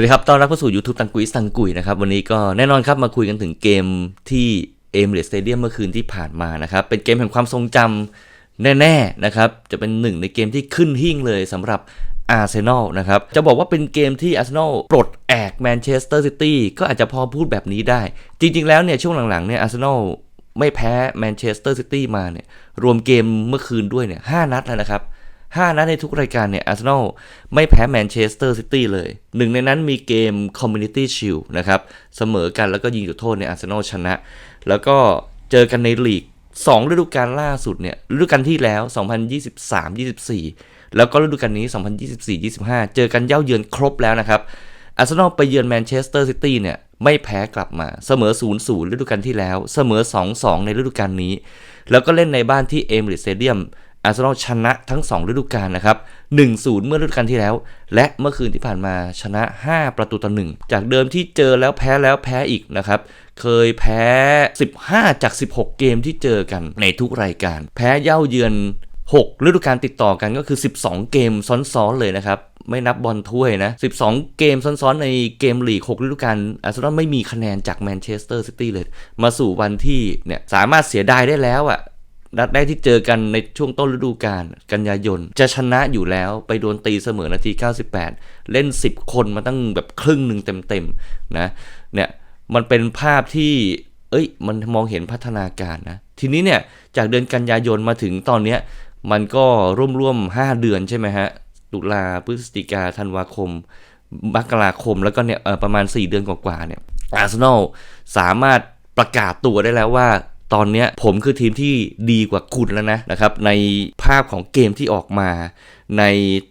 วัสดีครับ ต้อนรับเข้าสู่ YouTube ตังกุยตังกุยนะครับ วันนี้ก็แน่นอนครับมาคุยกันถึงเกมที่เอมเลสเตเดียมเมื่อคืนที่ผ่านมานะครับ เป็นเกมแห่งความทรงจำแน่ ๆ นะครับ จะเป็นหนึ่งในเกมที่ขึ้นหิ่งเลยสำหรับอาร์เซนอลนะครับ จะบอกว่าเป็นเกมที่อาร์เซนอลปลดแอกแมนเชสเตอร์ซิตี้ก็อาจจะพอพูดแบบนี้ได้ จริง ๆ แล้วเนี่ยช่วงหลังๆเนี่ยอาร์เซนอลไม่แพ้แมนเชสเตอร์ซิตี้มาเนี่ยรวมเกมเมื่อคืนด้วยเนี่ยหนัดแล้วนะครับ 5นัดในทุกรายการเนี่ยอาร์เซนอลไม่แพ้แมนเชสเตอร์ซิตี้เลย หนึ่งในนั้นมีเกม Community Shield นะครับเสมอกันแล้วก็ยิงจุดโทษในอาร์เซนอลชนะ แล้วก็เจอกันในลีก2ฤดูกาลล่าสุดเนี่ยฤดูกาลที่แล้ว 2023-24 แล้วก็ฤดูกาลนี้ 2024-25 เจอกันเย่าเยือนครบแล้วนะครับอาร์เซนอลไปเยือนแมนเชสเตอร์ซิตี้เนี่ยไม่แพ้กลับมาเสมอ 0-0 ฤดูกาลที่แล้ว เสมอ 2-2 ในฤดูกาลนี้ แล้วก็เล่นในบ้านที่เอมริสเตเดียม อาร์เซนอลชนะทั้ง 2 ฤดูกาลนะครับ 1-0 เมื่อฤดูกาลที่แล้ว และเมื่อคืนที่ผ่านมาชนะ 5 ประตูต่อ 1 จากเดิมที่เจอแล้วแพ้แล้วแพ้อีกนะครับ เคยแพ้ 15 จาก 16 เกมที่เจอกันในทุกรายการ แพ้เย่าเยือน 6 ฤดูกาลติดต่อกันก็คือ 12 เกมซ้อนๆเลยนะครับไม่นับบอลถ้วยนะ 12 เกมซ้อนๆ ในเกมลีก 6 ฤดูกาลอาร์เซนอลไม่มีคะแนนจากแมนเชสเตอร์ซิตี้เลย มาสู่วันที่เนี่ยสามารถเสียดายได้แล้วอะ่ะ นัดแรกที่เจอกันในช่วงต้นฤดูกาลกันยายน จะชนะอยู่แล้วไปโดนตีเสมอนาที 98 เล่น 10 คนมาตั้งแบบครึ่งหนึ่งเต็มๆนะเนี่ยมันเป็นภาพที่เอ้ยมันมองเห็นพัฒนาการนะ ทีนี้เนี่ยจากเดือนกันยายนมาถึงตอนเนี้ยมันก็ร่วมๆ5เดือนใช่ไหมฮะตุลาพฤศจิกาธันวาคมมกราคมแล้วก็เนี่ยประมาณ 4 เดือนกว่าๆเนี่ยอาร์เซนอลสามารถประกาศตัวได้แล้วว่า ตอนนี้ผมคือทีมที่ดีกว่าคุณแล้วนะนะครับในภาพของเกมที่ออกมา ใน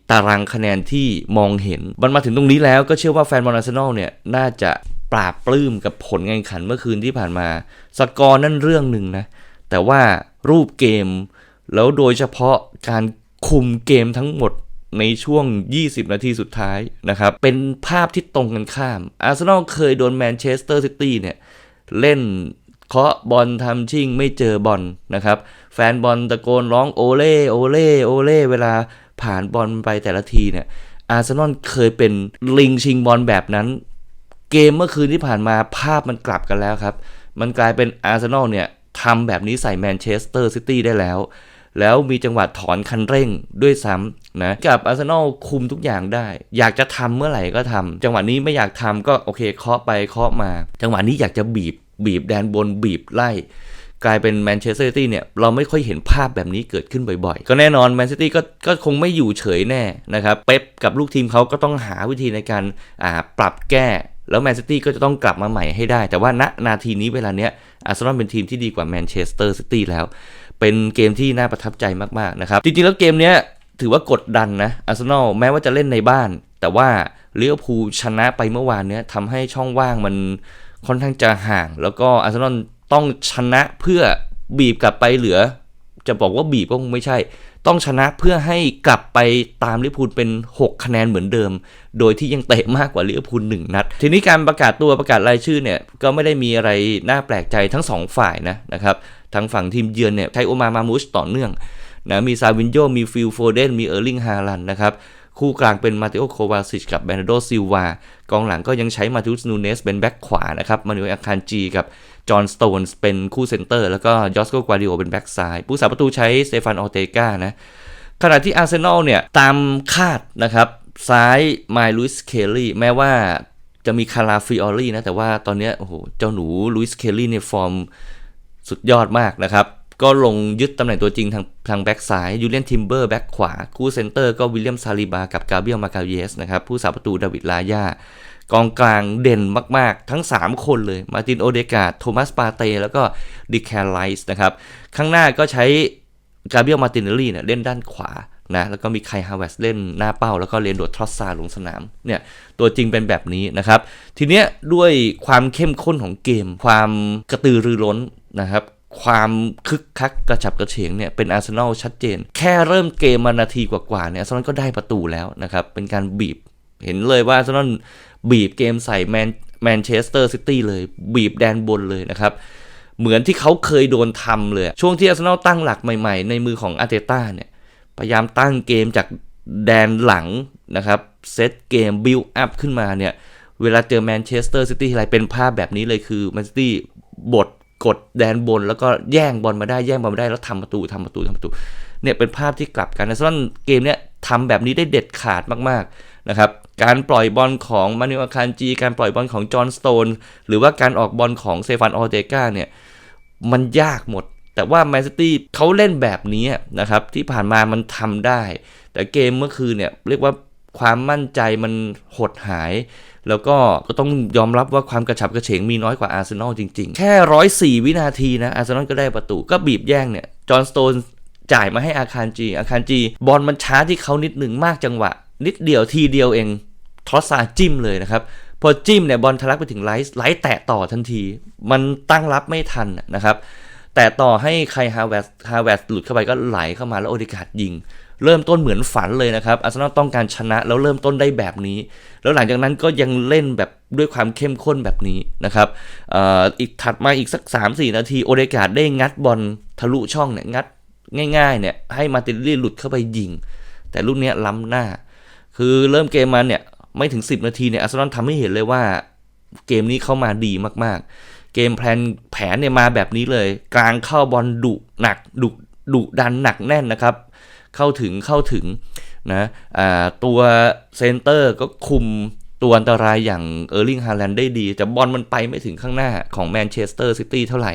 ตารางคะแนนที่มองเห็น มันมาถึงตรงนี้แล้วก็เชื่อว่าแฟนบอลอาร์เซนอลเนี่ยน่าจะปราบปลื้มกับผลการแข่งขันเมื่อคืนที่ผ่านมา สกอร์นั่นเรื่องหนึ่งนะ แต่ว่ารูปเกม แล้วโดยเฉพาะการคุมเกมทั้งหมดในช่วง 20 นาทีสุดท้ายนะครับ เป็นภาพที่ตรงกันข้าม อาร์เซนอลเคยโดนแมนเชสเตอร์ซิตี้เนี่ย เล่น เคาะบอลทำชิ่งไม่เจอบอลนะครับ แฟนบอลตะโกนร้องโอเล่โอเล่โอเล่เวลาผ่านบอลไปแต่ละทีเนี่ยอาร์เซนอลเคยเป็นลิงชิงบอลแบบนั้น เกมเมื่อคืนที่ผ่านมาภาพมันกลับกันแล้วครับ มันกลายเป็นอาร์เซนอลเนี่ยทำแบบนี้ใส่แมนเชสเตอร์ซิตี้ได้แล้ว แล้วมีจังหวะถอนคันเร่งด้วยซ้ำนะกับอาร์เซนอลคุมทุกอย่างได้ อยากจะทำเมื่อไหร่ก็ทำจังหวะนี้ไม่อยากทำก็โอเคเคาะไปเคาะมา จังหวะนี้อยากจะบีบ บีบแดนบนบีบไล่ กลายเป็นแมนเชสเตอร์ซิตี้เนี่ย เราไม่ค่อยเห็นภาพแบบนี้เกิดขึ้นบ่อยๆ ก็แน่นอนแมนซิตี้ก็ก็คงไม่อยู่เฉยแน่นะครับ เป๊ปกับลูกทีมเขาก็ต้องหาวิธีในการปรับแก้แล้วแมนซิตี้ก็จะต้องกลับมาใหม่ให้ได้ แต่ว่าณนาทีนี้เวลาเนี้ยอาร์เซนอลเป็นทีมที่ดีกว่าแมนเชสเตอร์ซิตี้แล้ว เป็นเกมที่น่าประทับใจมากๆนะครับ จริงๆ แล้วเกมเนี้ยถือว่ากดดันนะอาร์เซนอลแม้ว่าจะเล่นในบ้าน แต่ว่าเลี้ยวภูชนะไปเมื่อวานเนี้ยทำให้ช่องว่างมัน ค่อนข้างจะห่าง แล้วก็อาร์เซนอลต้องชนะเพื่อบีบกลับไปเหลือ จะบอกว่าบีบก็คงไม่ใช่ ต้องชนะเพื่อให้กลับไปตามลิเวอร์พูลเป็น 6 คะแนนเหมือนเดิม โดยที่ยังเตะมากกว่าลิเวอร์พูลหนึ่งนัด ทีนี้การประกาศตัวประกาศรายชื่อเนี่ยก็ไม่ได้มีอะไรน่าแปลกใจทั้ง 2 ฝ่ายนะนะครับทางฝั่งทีมเยือนเนี่ยใช้โอมามามูชต่อเนื่องนะมีซาวินโยมีฟิลโฟเดนมีเออร์ลิงฮาลันนะครับ คู่กลางเป็นมาเตโอโควาซิชกับเบนโดซิลวากองหลังก็ยังใช้มาทูสนูเนสเป็นแบ็คขวานะครับมานูเอลอาคานจีกับจอห์นสโตนเป็นคู่เซนเตอร์ แล้วก็ยอสโกกวาดิโอเป็นแบ็กซ้ายผู้สาประตูใช้สเตฟานออเตกานะขณะที่อาร์เซนอลเนี่ย ตามคาดนะครับ ซ้ายไมลุยส์เคลลี่แม้ว่าจะมีคาราฟิออรี่นะ แต่ว่าตอนนี้โอ้โห เจ้าหนูลุยส์เคลลี่ในฟอร์มสุดยอดมากนะครับ ก็ลงยึดตำแหน่งตัวจริงทางทางแบ็กซ้ายยูเลียนทิมเบอร์แบ็กขวา คู่เซนเตอร์ก็วิลเลียมซาลิบากับกาเบียลมาคาเยสนะครับผู้สาประตูดาวิดลายากองกลางเด่นมากๆ ทั้ง 3 คนเลย มาตินโอเดกาโทมัสปาเต แล้วก็ดิแคลไลส์นะครับ ข้างหน้าก็ใช้กาเบียลมาตินเนลลี่เนี่ยเล่นด้านขวานะแล้วก็มีไคฮาวเวสเล่นหน้าเป้า แล้วก็เรียนโดดทรอสซาลงสนามเนี่ยตัวจริงเป็นแบบนี้นะครับ ทีเนี้ยด้วยความเข้มข้นของเกม ความกระตือรือร้นนะครับ ความคึกคักกระฉับกระเฉงเนี่ยเป็นอาร์เซนอลชัดเจน แค่เริ่มเกมมานาทีกว่าๆเนี่ยอาร์เซนอลก็ได้ประตูแล้วนะครับ เป็นการบีบ เห็นเลยว่าอาร์เซนอลบีบเกมใส่แมนแมนเชสเตอร์ซิตี้เลย บีบแดนบนเลยนะครับ เหมือนที่เขาเคยโดนทำเลย ช่วงที่อาร์เซนอลตั้งหลักใหม่ๆ ในมือของอาร์เตต้าเนี่ยพยายามตั้งเกมจากแดนหลังนะครับเซตเกมบิลอัพขึ้นมาเนี่ยเวลาเจอแมนเชสเตอร์ซิตี้ทีไรเป็นภาพแบบนี้เลยคือแมนซิตี้บด กดแดนบนแล้วก็แย่งบอลมาได้แย่งบอลมาได้แล้วทำประตูทำประตูทำประตูเนี่ยเป็นภาพที่กลับกันนะส่วนเกมเนี้ยทำแบบนี้ได้เด็ดขาดมากๆนะครับการปล่อยบอลของมานิวอาคารจี การปล่อยบอลของจอห์นสโตนหรือว่าการออกบอลของเซฟานออเตกาเนี่ยมันยากหมด แต่ว่าแมนซิตี้เขาเล่นแบบนี้นะครับที่ผ่านมามันทำได้ แต่เกมเมื่อคืนเนี่ยเรียกว่า ความมั่นใจมันหดหาย แล้วก็ก็ต้องยอมรับว่าความกระฉับกระเฉงมีน้อยกว่าอาร์เซนอลจริง ๆ แค่ร้อยสี่วินาทีนะอาร์เซนอลก็ได้ประตู ก็บีบแย่งเนี่ยจอห์นสโตนจ่ายมาให้อาคารจีอาคารจีบอลมันช้าที่เขานิดหนึ่งมากจังหวะ นิดเดียวทีเดียวเองทรอสซาจิ้มเลยนะครับพอจิ้มเนี่ยบอลทะลักไปถึงไลท์ไลท์แตะต่อทันที มันตั้งรับไม่ทันนะครับ แต่ต่อให้ใครฮาวเวสฮาวเวสหลุดเข้าไปก็ไหลเข้ามาแล้วโอดิกาดยิง เริ่มต้นเหมือนฝันเลยนะครับ อาร์เซนอลต้องการชนะแล้วเริ่มต้นได้แบบนี้ แล้วหลังจากนั้นก็ยังเล่นแบบด้วยความเข้มข้นแบบนี้นะครับออีกถัดมาอีกสัก 3-4 นาที โอเดกาดได้งัดบอลทะลุช่องเนี่ยงัดง่ายๆเนี่ยให้มาติลลี่หลุดเข้าไปยิง แต่ลูกนี้ล้ำหน้า คือเริ่มเกมมาเนี่ยไม่ถึง 10 นาทีเนี่ยอาร์เซนอลทำให้เห็นเลยว่าเกมนี้เข้ามาดีมากๆ เกมแพนแผนเนี่ยมาแบบนี้เลย กลางเข้าบอลดุหนักดุดุดันหนักแน่นนะครับ เข้าถึงเข้าถึงนะตัวเซนเตอร์ก็คุมตัวอันตรายอย่างเออร์ลิงฮาแลนด์ได้ดี แต่บอลมันไปไม่ถึงข้างหน้าของแมนเชสเตอร์ซิตี้เท่าไหร่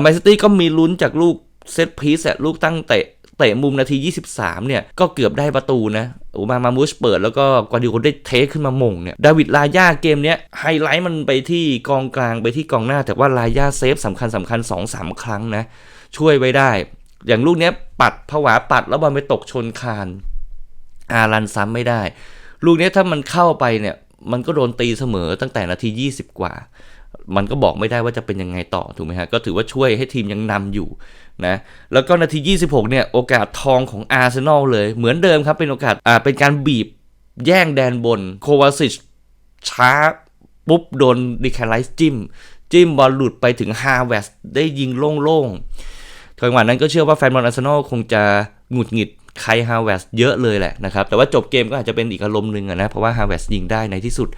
แมนซิตี้ก็มีลุ้นจากลูกเซตพีซอะลูกตั้งเตะเตะมุมนาที 23 เนี่ย ก็เกือบได้ประตูนะโอมามามูชเปิดแล้วก็กวาดิโอได้เทคขึ้นมามงเนี่ย ดาวิดลาย่าเกมเนี้ยไฮไลท์มันไปที่กองกลางไปที่กองหน้า แต่ว่าลาย่าเซฟสำคัญสำคัญ2-3 ครั้งนะ ช่วยไว้ได้ อย่างลูกเนี้ยปัดผวาปัดแล้วบอลไปตกชนคาน อารันซ้ำไม่ได้ ลูกเนี้ยถ้ามันเข้าไปเนี่ยมันก็โดนตีเสมอตั้งแต่นาที 20 กว่า มันก็บอกไม่ได้ว่าจะเป็นยังไงต่อถูกไหมฮะ ก็ถือว่าช่วยให้ทีมยังนำอยู่นะ แล้วก็นาที 26 เนี่ยโอกาสทองของอาร์เซนอลเลย เหมือนเดิมครับเป็นโอกาสอ่าเป็นการบีบแย่งแดนบน โควาซิชช้าปุ๊บโดนดิแคลไลซ์จิ้ม จิ้มบอลหลุดไปถึงฮาเวสได้ยิงโล่งๆ จังหวะนั้นก็เชื่อว่าแฟนบอลอาร์เซนอลคงจะหงุดหงิดไครฮาวเวสเยอะเลยแหละนะครับ แต่ว่าจบเกมก็อาจจะเป็นอีกอารมณ์หนึ่งนะ เพราะว่าฮาวเวสยิงได้ในที่สุด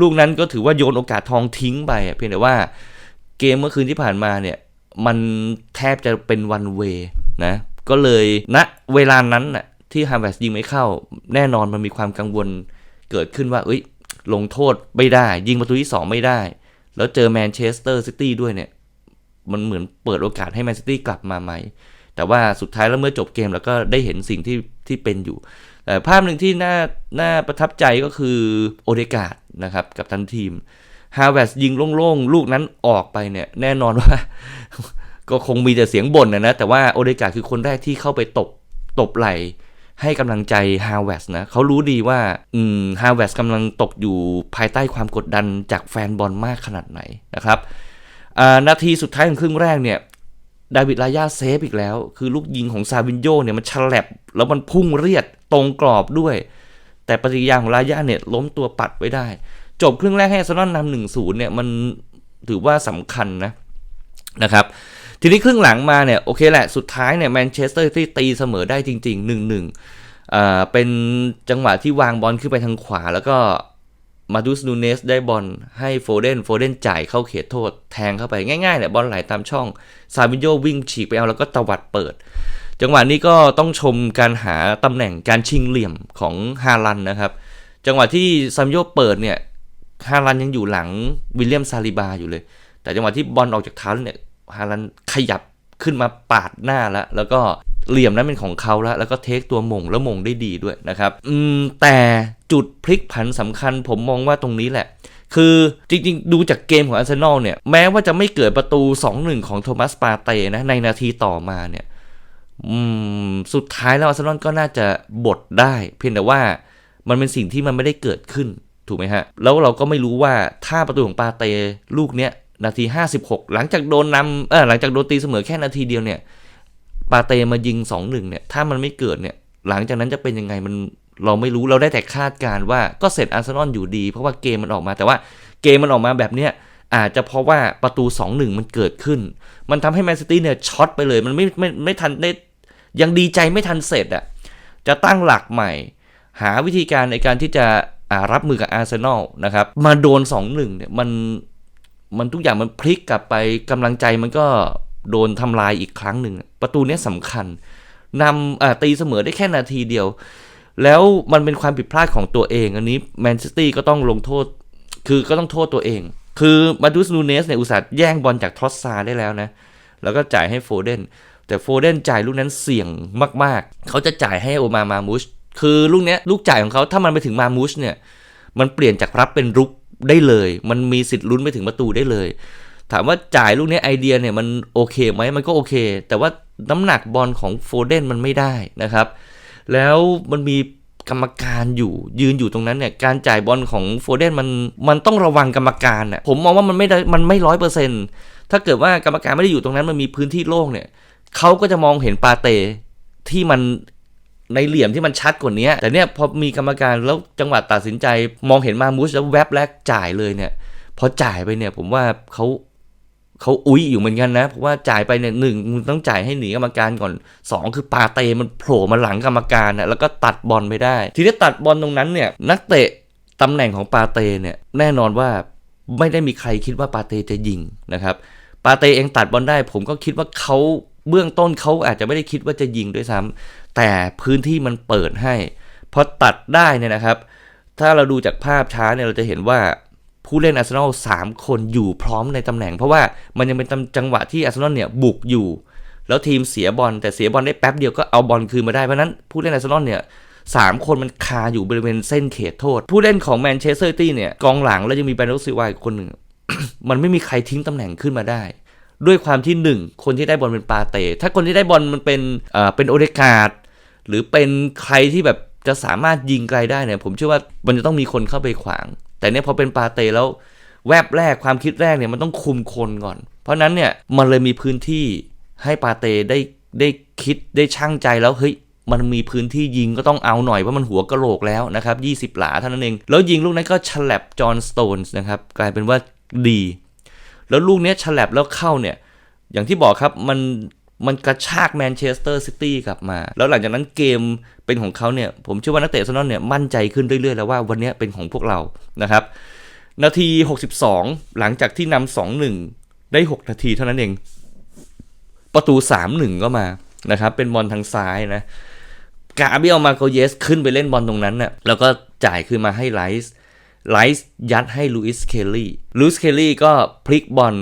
ลูกนั้นก็ถือว่าโยนโอกาสทองทิ้งไป เพียงแต่ว่าเกมเมื่อคืนที่ผ่านมาเนี่ย มันแทบจะเป็นวันเวนะ ก็เลยณนะเวลานั้นน่ะที่ฮาร์วสยิงไม่เข้า แน่นอนมันมีความกังวลเกิดขึ้นว่า เอ้ย ลงโทษไม่ได้ ยิงประตูที่ 2 ไม่ได้ แล้วเจอแมนเชสเตอร์ซิตี้ด้วยเนี่ย มันเหมือนเปิดโอกาสให้แมนซิตี้กลับมาไหม แต่ว่าสุดท้ายแล้วเมื่อจบเกมแล้วก็ได้เห็นสิ่งที่ที่เป็นอยู่ แต่ภาพหนึ่งที่น่าน่าประทับใจก็คือโอเดกาดนะครับกับทันทีมฮาร์วสยิงโล่งๆ ลูกนั้นออกไปเนี่ยแน่นอนว่า ก็คงมีแต่เสียงบ่นนะนะ แต่ว่าโอเดกาคือคนแรกที่เข้าไปตบตบไหลให้กำลังใจฮาร์วสนะเขารู้ดีว่าอืมฮาร์วสกำลังตกอยู่ภายใต้ความกดดันจากแฟนบอลมากขนาดไหนนะครับ นาทีสุดท้ายของครึ่งแรกเนี่ยดาวิดลายาเซฟอีกแล้ว คือลูกยิงของซาวินโยเนี่ยมันฉลับแล้วมันพุ่งเรียดตรงกรอบด้วย แต่ปฏิกิริยาของลายาเนี่ยล้มตัวปัดไว้ได้ จบครึ่งแรกให้อาร์เซนอลนำหนึ่งศูนย์เนี่ยมันถือว่าสำคัญนะนะครับทีนี้ครึ่งหลังมาเนี่ยโอเคแหละสุดท้ายเนี่ยแมนเชสเตอร์ที่ตีเสมอได้จริง ๆ 1-1อ่าเป็นจังหวะที่วางบอลขึ้นไปทางขวา แล้วก็ มาดูสนูเนสได้บอลให้โฟเดน โฟเดนจ่ายเข้าเขตโทษ แทงเข้าไปง่ายๆเนี่ยบอลไหลตามช่อง ซาวิโยวิ่งฉีกไปเอาแล้วก็ตวัดเปิด จังหวะนี้ก็ต้องชมการหาตำแหน่งการชิงเหลี่ยมของฮาลันนะครับ จังหวะที่ซาวิโยเปิดเนี่ยฮาลันยังอยู่หลังวิลเลียมซาลิบาอยู่เลย แต่จังหวะที่บอลออกจากเท้าเนี่ยฮาลันขยับขึ้นมาปาดหน้าแล้ว แล้วก็ เหลี่ยมนั้นเป็นของเขาแล้วแล้วก็เทคตัวมงแล้วมงได้ดีด้วยนะครับอืมแต่จุดพลิกผันสำคัญผมมองว่าตรงนี้แหละ คือจริงๆ ดูจากเกมของอาร์เซนอลเนี่ยแม้ว่าจะไม่เกิดประตู 2-1 ของโทมัสปาเต้นะในนาทีต่อมาเนี่ยอืมสุดท้ายแล้วอาร์เซนอลก็น่าจะบดได้ เพียงแต่ว่ามันเป็นสิ่งที่มันไม่ได้เกิดขึ้นถูกไหมฮะ แล้วเราก็ไม่รู้ว่าถ้าประตูของปาเต้ลูกเนี้ยนาที 56 หลังจากโดนนำเออหลังจากโดนตีเสมอแค่นาทีเดียวเนี่ย ปาเต้มายิง2-1เนี่ยถ้ามันไม่เกิดเนี่ยหลังจากนั้นจะเป็นยังไงมันเราไม่รู้เราได้แต่คาดการ์ว่าก็เสร็จอาร์เซนอลอยู่ดี เพราะว่าเกมมันออกมา แต่ว่าเกมมันออกมาแบบเนี้ยอาจจะเพราะว่าประตู 2-1 มันเกิดขึ้น มันทำให้แมนซิตี้เนี่ยช็อตไปเลย มันไม่ไม่ไม่ทันได้ยังดีใจไม่ทันเสร็จอะ่ะจะตั้งหลักใหม่ หาวิธีการในการที่จะรับมือกับอาร์เซนอลนะครับมาโดน 2-1 เนี่ยมันมันทุกอย่างมันพลิกกลับไปกำลังใจมันก็ โดนทำลายอีกครั้งหนึ่ง ประตูนี้สำคัญนำตีเสมอได้แค่นาทีเดียว แล้วมันเป็นความผิดพลาดของตัวเอง อันนี้แมนเชสเตอร์ก็ต้องลงโทษ คือก็ต้องโทษตัวเอง คือมาดูสนูเนสเนี่ยอุตส่าห์แย่งบอลจากทรอสซาได้แล้วนะ แล้วก็จ่ายให้โฟเดน แต่โฟเดนจ่ายลูกนั้นเสี่ยงมาก ๆ เขาจะจ่ายให้โอมามามุชคือลูกเนี้ยลูกจ่ายของเขาถ้ามันไปถึงมามุชเนี่ย มันเปลี่ยนจากรับเป็นรุกได้เลย มันมีสิทธิ์ลุ้นไปถึงประตูได้เลย ถามว่าจ่ายลูกนี้ไอเดียเนี่ยมันโอเคไหมมันก็โอเค แต่ว่าน้ำหนักบอลของโฟเดนมันไม่ได้นะครับ แล้วมันมีกรรมการอยู่ยืนอยู่ตรงนั้นเนี่ยการจ่ายบอลของโฟเดนมันมันต้องระวังกรรมการอะผมมองว่ามันไม่ได้มันไม่ร้อยเปอร์เซ็นต์ถ้าเกิดว่ากรรมการไม่ได้อยู่ตรงนั้นมันมีพื้นที่โล่งเนี่ยเขาก็จะมองเห็นปาเตที่มันในเหลี่ยมที่มันชัดกว่านี้แต่เนี่ยพอมีกรรมการแล้วจังหวะตัดสินใจ มองเห็นมามูสแล้วแวบแรกจ่ายเลยเนี่ยพอจ่ายไปเนี่ยผมว่าเขา เขาอุ้ยอยู่เหมือนกันนะ เพราะว่าจ่ายไปเนี่ยหนึ่งมึงต้องจ่ายให้หนีกรรมการก่อนสองคือปาเตมันโผล่มาหลังกรรมการนะแล้วก็ตัดบอลไปได้ ทีนี้ตัดบอลตรงนั้นเนี่ยนักเตะตำแหน่งของปาเตเนี่ยแน่นอนว่าไม่ได้มีใครคิดว่าปาเตจะยิงนะครับปาเตเองตัดบอลได้ ผมก็คิดว่าเขาเบื้องต้นเขาอาจจะไม่ได้คิดว่าจะยิงด้วยซ้ำแต่พื้นที่มันเปิดให้พอตัดได้เนี่ยนะครับ ถ้าเราดูจากภาพช้าเนี่ยเราจะเห็นว่า ผู้เล่นอาร์เซนอลสามคนอยู่พร้อมในตำแหน่ง เพราะว่ามันยังเป็นจังหวะที่อาร์เซนอลเนี่ยบุกอยู่ แล้วทีมเสียบอลแต่เสียบอลได้แป๊บเดียวก็เอาบอลคืนมาได้ เพราะนั้นผู้เล่นอาร์เซนอลเนี่ยสามคนมันคาอยู่บริเวณเส้นเขตโทษ ผู้เล่นของแมนเชสเตอร์ตี้เนี่ยกองหลังแล้วยังมีแบรนด์ซิวาอีกคนหนึ่ง มันไม่มีใครทิ้งตำแหน่งขึ้นมาได้ ด้วยความที่หนึ่งคนที่ได้บอลเป็นปาเต ถ้าคนที่ได้บอลมันเป็นเอ่อเป็นโอเดกาดหรือเป็นใครที่แบบจะสามารถยิงไกลได้เนี่ยผมเชื่อว่ามันจะต้องมีคนเข้าไปขวาง แต่เนี่ยพอเป็นปาเต้แล้วแวบแรกความคิดแรกเนี่ยมันต้องคุมคนก่อน เพราะนั้นเนี่ยมันเลยมีพื้นที่ให้ปาเต้ได้ได้คิดได้ช่างใจแล้วเฮ้ยมันมีพื้นที่ยิงก็ต้องเอาหน่อยเพราะมันหัวกะโหลกแล้วนะครับ20 หลาเท่านั้นเอง แล้วยิงลูกนั้นก็ฉลับจอห์นสโตนส์นะครับกลายเป็นว่าดี แล้วลูกเนี้ยฉลับแล้วเข้าเนี่ยอย่างที่บอกครับมัน มันกระชากแมนเชสเตอร์ซิตี้กลับมา แล้วหลังจากนั้นเกมเป็นของเขาเนี่ย ผมเชื่อว่านักเตะอาร์เซนอลเนี่ยมั่นใจขึ้นเรื่อยๆ แล้วว่าวันนี้เป็นของพวกเรานะครับ นาที 62 หลังจากที่นำ2-1 ได้ 6 นาทีเท่านั้นเอง ประตู 3-1 ก็มานะครับ เป็นบอลทางซ้ายนะ กาเบียลมาโกเยสขึ้นไปเล่นบอลตรงนั้นน่ะแล้วก็จ่ายคืนมาให้ไลส์ไลส์ยัดให้ลูอิสเคลลี่ลูอิสเคลลี่ก็พลิกบอล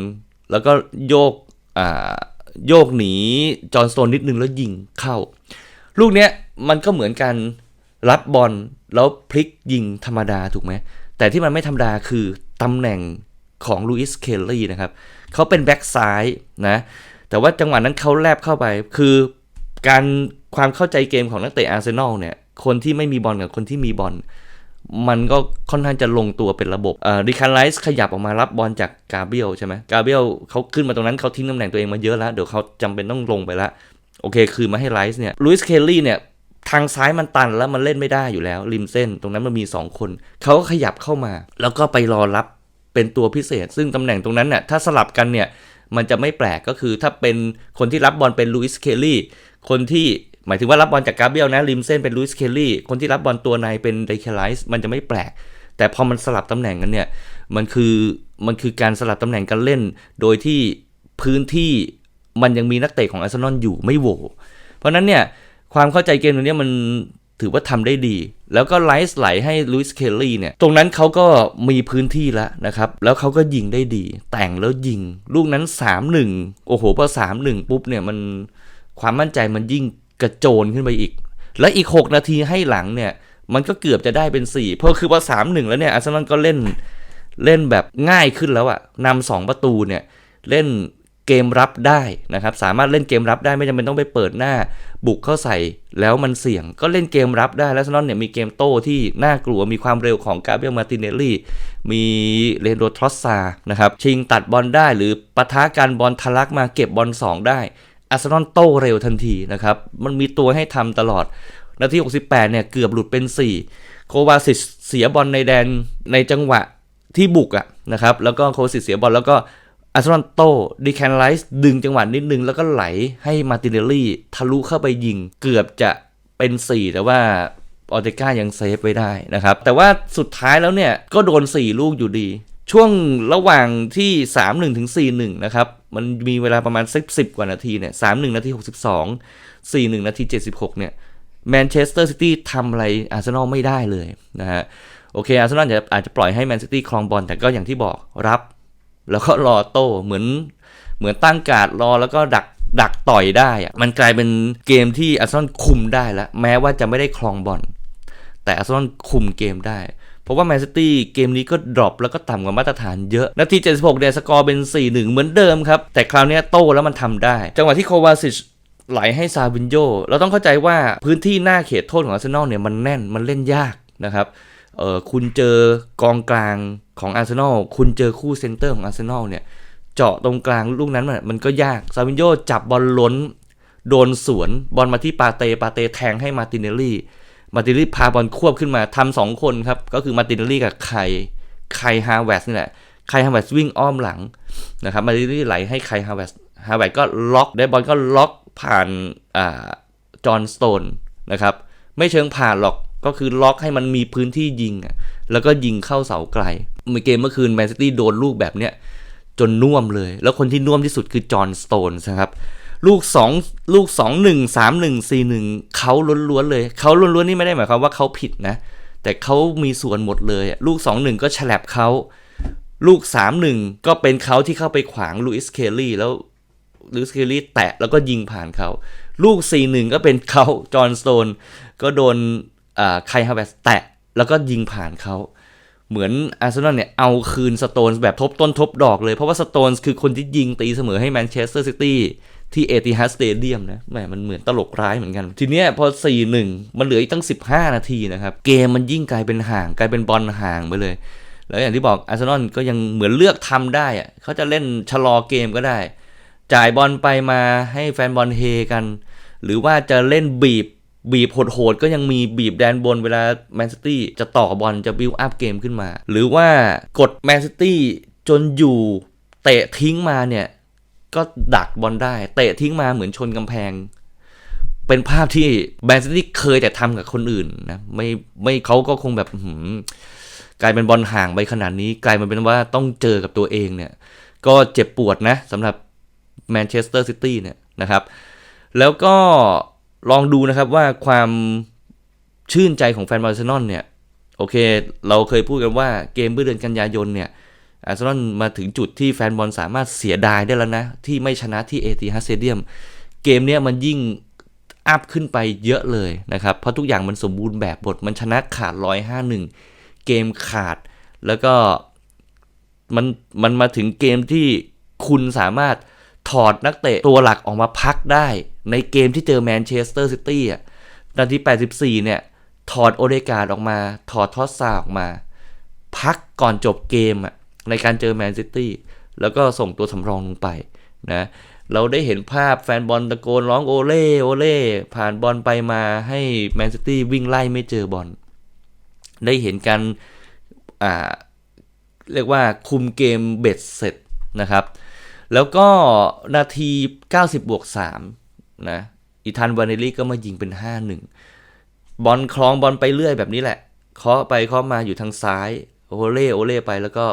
แล้วก็โยกอ่า โยกหนีจอห์นสโตนนิดนึงแล้วยิงเข้า ลูกเนี้ยมันก็เหมือนกันรับบอลแล้วพลิกยิงธรรมดาถูกไหม แต่ที่มันไม่ธรรมดาคือตำแหน่งของลูอิสเคลลี่นะครับเขาเป็นแบ็กซ้ายนะแต่ว่าจังหวะนั้นเขาแลบเข้าไป คือการความเข้าใจเกมของนักเตะอาร์เซนอลเนี่ยคนที่ไม่มีบอลกับคนที่มีบอล มันก็ค่อนข้างจะลงตัวเป็นระบบอ่าดิคันไลส์ขยับออกมารับบอลจากกาเบียลใช่ไหมกาเบียลเขาขึ้นมาตรงนั้นเขาทิ้งตำแหน่งตัวเองมาเยอะแล้ว เดี๋ยวเขาจำเป็นต้องลงไปละโอเค คือมาให้ไลส์เนี่ยลุยส์เคลลี่เนี่ยทางซ้ายมันตันแล้วมันเล่นไม่ได้อยู่แล้ว ริมเส้นตรงนั้นมันมี 2 คน เขาก็ขยับเข้ามา แล้วก็ไปรอรับเป็นตัวพิเศษ ซึ่งตำแหน่งตรงนั้นเนี่ยถ้าสลับกันเนี่ยมันจะไม่แปลกก็คือถ้าเป็นคนที่รับบอลเป็นลุยส์เคลลี่คนที่ หมายถึงว่ารับบอลจากกาเบียลนะริมเส้นเป็นลุยส์เคลลี่คนที่รับบอลตัวในเป็นเดคไลส์มันจะไม่แปลก แต่พอมันสลับตำแหน่งกันเนี่ยมันคือมันคือการสลับตำแหน่งกันเล่น โดยที่พื้นที่มันยังมีนักเตะของอาร์เซนอลอยู่ไม่โหวเพราะนั้นเนี่ยความเข้าใจเกมตรงนี้มันถือว่าทำได้ดี แล้วก็ไลส์ไหลให้ลุยส์เคลลี่เนี่ย ตรงนั้นเขาก็มีพื้นที่แล้วนะครับ แล้วเขาก็ยิงได้ดี แต่งแล้วยิง ลูกนั้น 3-1 โอ้โห พอ 3-1 ปุ๊บเนี่ยมันความมั่นใจมันยิ่ง กระโจนขึ้นไปอีก และอีก 6 นาทีให้หลังเนี่ย มันก็เกือบจะได้เป็น 4 เพราะคือพอ3-1แล้วเนี่ยอาร์เซนอลก็เล่นเล่นแบบง่ายขึ้นแล้วอะนำสองประตูเนี่ยเล่นเกมรับได้นะครับ สามารถเล่นเกมรับได้ไม่จำเป็นต้องไปเปิดหน้า บุกเข้าใส่แล้วมันเสี่ยง ก็เล่นเกมรับได้แล้วซนอนเนี่ยมีเกมโต้ที่น่ากลัวมีความเร็วของกาเบรียลมาติเนลลี่มีเลนโดทรอสซานะครับชิงตัดบอลได้หรือปะทะกันบอลทะลักมาเก็บบอล2ได้ อาร์เซนอลโต้เร็วทันทีนะครับ มันมีตัวให้ทำตลอด นาที 68 เนี่ย เกือบหลุดเป็น 4 โควาซิสเสียบอลในแดนในจังหวะที่บุกอะนะครับ แล้วก็โควาซิสเสียบอลแล้วก็อาร์เซนอลโต้ดีแคนไลส์ดึงจังหวะนิดนึง แล้วก็ไหลให้มาติเนลลี่ทะลุเข้าไปยิง เกือบจะเป็น 4 แต่ว่าออเตก้ายังเซฟไว้ได้นะครับ แต่ว่าสุดท้ายแล้วเนี่ย ก็โดน 4 ลูกอยู่ดี ช่วงระหว่างที่ 3-1ถึง4-1 นะครับ มันมีเวลาประมาณ10 10 กว่านาทีเนี่ย3-1 นาที 62 4-1 นาที 76 เนี่ยแมนเชสเตอร์ซิตี้ทำอะไรอาร์เซนอลไม่ได้เลยนะฮะ โอเค อาร์เซนอลอาจจะปล่อยให้แมนซิตี้ครองบอลแต่ก็อย่างที่บอกรับ แล้วก็รอโต้เหมือนเหมือนตั้งการ์ดรอแล้วก็ดักดักต่อยได้อะมันกลายเป็นเกมที่อาร์เซนอลคุมได้แล้ว แม้ว่าจะไม่ได้ครองบอลแต่อาร์เซนอลคุมเกมได้ เพราะว่าแมนซิตี้เกมนี้ก็ดรอปแล้วก็ต่ำกว่ามาตรฐานเยอะ นาที 76 เดสกอร์เป็น 4-1 เหมือนเดิมครับ แต่คราวนี้โต้แล้วมันทำได้ จังหวะที่โควาซิชไหลให้ซาวินโยเราต้องเข้าใจว่าพื้นที่หน้าเขตโทษของอาร์เซนอลเนี่ยมันแน่นมันเล่นยากนะครับเออคุณเจอกองกลางของอาร์เซนอลคุณเจอคู่เซนเตอร์ของอาร์เซนอลเนี่ยเจาะตรงกลางลูกนั้นมันมันก็ยากซาวินโยจับบอลล้น โดนสวนบอลมาที่ปาเตปาเตแทงให้มาติเนลลี่ มาติเนลลี่พาบอลควบขึ้นมาทำสองคนครับ ก็คือมาติเนลลี่กับไคไคฮาวเวสนี่แหละไคฮาวเวสวิ่งอ้อมหลังนะครับมาติเนลลี่ไหลให้ไคฮาวเวสฮาวเวสก็ล็อกได้บอลก็ล็อกผ่านอ่าจอห์นสโตนนะครับไม่เชิงผ่านหรอกก็คือล็อกให้มันมีพื้นที่ยิง แล้วก็ยิงเข้าเสาไกลเมื่อเกมเมื่อคืนแมนซิตี้โดนลูกแบบเนี้ยจนน่วมเลย แล้วคนที่น่วมที่สุดคือจอห์นสโตนนะครับ ลูก2ลูก2 1 3 1 4 1เขาล้วนๆเลยเขาล้วนๆนี่ไม่ได้หมายความว่าเขาผิดนะ แต่เขามีส่วนหมดเลย ลูกสอะลูก2 1ก็ฉลับเขาลูก3 1ก็เป็นเขาที่เข้าไปขวางลูอิสเคลลี่แล้วลูอิสเคลลี่แตะแล้วก็ยิงผ่านเขาลูก4 1ก็เป็นเขาจอห์นสโตนก็โดนอ่าไคฮาเวสแตะแล้วก็ยิงผ่านเขาเหมือนอาร์เซนอลเนี่ยเอาคืนสโตนส์แบบทบต้นทบดอกเลย เพราะว่าสโตนส์คือคนที่ยิงตีเสมอให้แมนเชสเตอร์ซิตี้ ที่เอติฮัสเตเดียมนะแหมมันเหมือนตลกร้ายเหมือนกัน ทีเนี้ยพอ 4-1 มันเหลืออีกตั้ง 15 นาทีนะครับ เกมมันยิ่งกลายเป็นห่าง กลายเป็นบอลห่างไปเลย แล้วอย่างที่บอกอาร์เซนอลก็ยังเหมือนเลือกทำได้อะเขาจะเล่นชะลอเกมก็ได้ จ่ายบอลไปมาให้แฟนบอลเฮกัน หรือว่าจะเล่นบีบบีบโหดๆก็ยังมีบีบแดนบนเวลาแมนซิตี้จะต่อบอลจะบิวอัพเกมขึ้นมา หรือว่ากดแมนซิตี้จนอยู่เตะทิ้งมาเนี่ย ก็ดักบอลได้ เตะทิ้งมาเหมือนชนกำแพง เป็นภาพที่แมนซิตี้เคยแต่ทำกับคนอื่นนะไม่ไม่เขาก็คงแบบหืกลายเป็นบอลห่างไปขนาดนี้ กลายมาเป็นว่าต้องเจอกับตัวเองเนี่ย ก็เจ็บปวดนะสำหรับแมนเชสเตอร์ซิตี้เนี่ยนะครับ แล้วก็ลองดูนะครับว่าความชื่นใจของแฟนบอลเซนอลเนี่ย โอเค เราเคยพูดกันว่าเกมเมื่อเดือนกันยายนเนี่ย อาร์เซนอลมาถึงจุดที่แฟนบอลสามารถเสียดายได้แล้วนะ ที่ไม่ชนะที่เอติฮัสเตเดียม เกมเนี้ยมันยิ่งอัพขึ้นไปเยอะเลยนะครับ เพราะทุกอย่างมันสมบูรณ์แบบบทมันชนะขาด151เกมขาดแล้วก็มันมันมาถึงเกมที่คุณสามารถถอดนักเตะตัวหลักออกมาพักได้ ในเกมที่เจอแมนเชสเตอร์ซิตี้อะนาที 84 เนี่ย ถอดโอเดกาดออกมา ถอดทอสซาออกมา พักก่อนจบเกมอะ ในการเจอแมนซิตี้แล้วก็ส่งตัวสำรองลงไปนะเราได้เห็นภาพแฟนบอลตะโกนร้องโอเล่โอเล่ผ่านบอลไปมาให้แมนซิตี้วิ่งไล่ไม่เจอบอลได้เห็นกันอ่าเรียกว่าคุมเกมเบ็ดเสร็จนะครับ แล้วก็นาที 90บวก3นะอีธานวานเนลลี่ก็มายิงเป็น 5-1 บอลคล้องบอลไปเรื่อยแบบนี้แหละเคาะไปเคาะมาอยู่ทางซ้ายโอเล่โอเล่ไปแล้วก็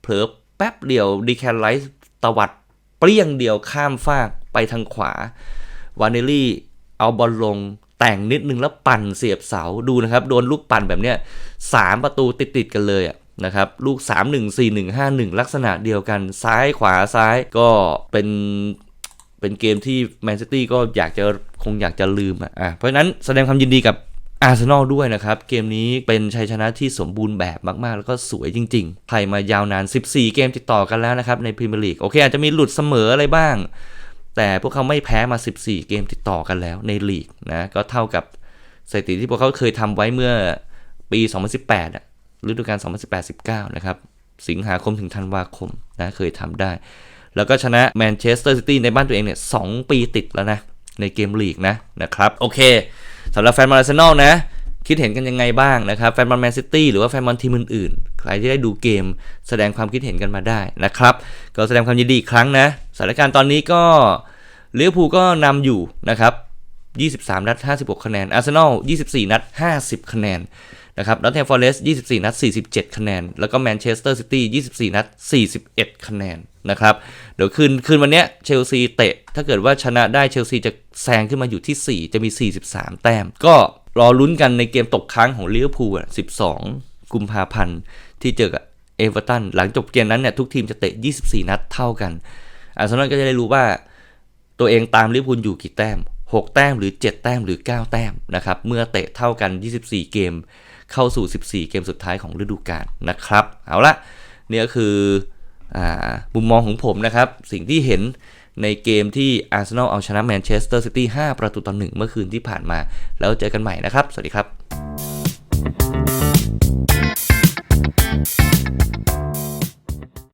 เผลอแป๊บเดียวดีแคนไลท์ตวัดเปรี้ยงเดียวข้ามฟากไปทางขวาวานเนลลี่เอาบอลลงแต่งนิดนึงแล้วปั่นเสียบเสาดูนะครับ โดนลูกปั่นแบบเนี้ยสามประตูติดๆกันเลยอะนะครับลูก 3 1 4 1 5 1 ลักษณะเดียวกันซ้ายขวาซ้ายก็เป็นเป็นเกมที่แมนซิตี้ก็อยากจะคงอยากจะลืมอะอะเพราะฉะนั้นแสดงความยินดีกับ อาร์เซนอลด้วยนะครับ เกมนี้เป็นชัยชนะที่สมบูรณ์แบบมาก ๆ แล้วก็สวยจริงๆไทยมายาวนาน 14 เกมติดต่อกันแล้วนะครับในพรีเมียร์ลีกโอเค อาจจะมีหลุดเสมออะไรบ้าง แต่พวกเขาไม่แพ้มา 14 เกมติดต่อกันแล้วในลีกนะก็เท่ากับสถิติที่พวกเขาเคยทำไว้เมื่อปี 2018อะฤดูกาล2018-19 นะครับสิงหาคมถึงธันวาคมนะเคยทำได้ แล้วก็ชนะแมนเชสเตอร์ซิตี้ในบ้านตัวเองเนี่ยสปีติดแล้วนะในเกมลีกนะนะครับโอเคำหรับแฟนบอลอาร์เซนอลนะคิดเห็นกันยังไงบ้างนะครับแฟนบอลแมนซิตี้หรือว่าแฟนบอลทีมอื่นๆ ใครที่ได้ดูเกมแสดงความคิดเห็นกันมาได้นะครับ ก็แสดงความยินดีอีกครั้งนะสถานการณ์ตอนนี้ก็ลิเวอร์พูลก็นำอยู่นะครับ 23 นัด 56 คะแนนอาร์เซนอล 24 นัด 50 คะแนนนะครับนอตแฮมฟอร์เรสต์24 นัด 47 คะแนน แล้วก็แมนเชสเตอร์ซิตี้ 24 นัด 41 คะแนนนะครับเดี๋ยวคืนคืนวันเนี้ยเชลซีเตะ ถ้าเกิดว่าชนะได้เชลซีจะแซงขึ้นมาอยู่ที่ 4 จะมี 43 แต้ม ก็รอลุ้นกันในเกมตกค้างของลิเวอร์พูลอะ12 กุมภาพันธ์ที่เจอกับเอเวอร์ตันหลังจบเกมนั้นเนี่ยทุกทีมจะเตะ 24 นัดเท่ากันอาร์เซนอลก็จะได้รู้ว่าตัวเองตามลิเวอร์พูลอยู่กี่แต้ม 6 แต้มหรือ 7 แต้มหรือ 9 แต้มนะครับเมื่อเตะเท่ากัน 24 เกม เข้าสู่ 14 เกมสุดท้ายของฤดูกาลนะครับ เอาละนี่ก็คือ มุมมองของผมนะครับ สิ่งที่เห็นในเกมที่อาร์เซนอลเอาชนะแมนเชสเตอร์ซิตี้5ประตูต่อ1เมื่อคืนที่ผ่านมา แล้วเจอกันใหม่นะครับ สวัสดีครับ